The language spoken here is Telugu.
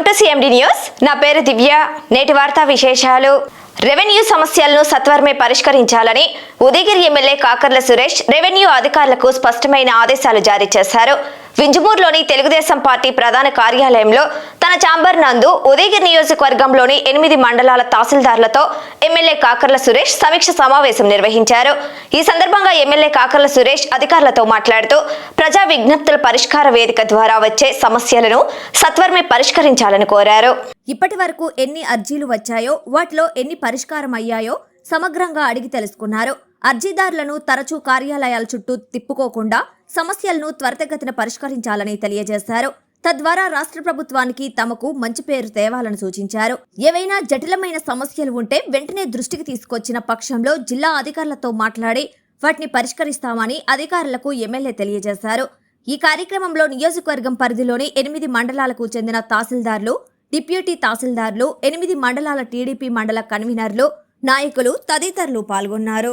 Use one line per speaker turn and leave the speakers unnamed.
వెల్కమ్ టు సిఎండి న్యూస్ నా పేరు దివ్య. నేటి వార్తా విశేషాలు. రెవెన్యూ సమస్యలను సత్వరమే పరిష్కరించాలని ఉదయగిరి ఎమ్మెల్యే కాకర్ల సురేష్ రెవెన్యూ అధికారులకు స్పష్టమైన ఆదేశాలు జారీ చేశారు. వింజమూరులోని తెలుగుదేశం పార్టీ ప్రధాన కార్యాలయంలో తన చాంబర్ నందు ఉదయగిరి నియోజకవర్గంలోని ఎనిమిది మండలాల తహసీల్దార్లతో ఎమ్మెల్యే కాకర్ల సురేష్ సమీక్ష సమావేశం నిర్వహించారు. ఈ సందర్భంగా ఎమ్మెల్యే కాకర్ల సురేష్ అధికారులతో మాట్లాడుతూ ప్రజా విజ్ఞప్తుల పరిష్కార వేదిక ద్వారా వచ్చే సమస్యలను సత్వరమే పరిష్కరించాలని కోరారు.
ఇప్పటి వరకు ఎన్ని అర్జీలు వచ్చాయో వాటిలో ఎన్ని పరిష్కారం అయ్యాయో సమగ్రంగా అడిగి తెలుసుకున్నారు. అర్జీదారులను తరచూ కార్యాలయాల చుట్టూ తిప్పుకోకుండా సమస్యలను త్వరితగతిన పరిష్కరించాలని తెలియజేశారు. తద్వారా రాష్ట్ర ప్రభుత్వానికి తమకు మంచి పేరు తేవాలని సూచించారు. ఏవైనా జటిలమైన సమస్యలు ఉంటే వెంటనే దృష్టికి తీసుకొచ్చిన పక్షంలో జిల్లా అధికారులతో మాట్లాడి వాటిని పరిష్కరిస్తామని అధికారులకు ఎమ్మెల్యే తెలియజేశారు. ఈ కార్యక్రమంలో నియోజకవర్గం పరిధిలోని ఎనిమిది మండలాలకు చెందిన తహసీల్దార్లు డిప్యూటీ తహసీల్దార్లు ఎనిమిది మండలాల టీడీపీ మండల కన్వీనర్లు నాయకులు తదితరులు పాల్గొన్నారు.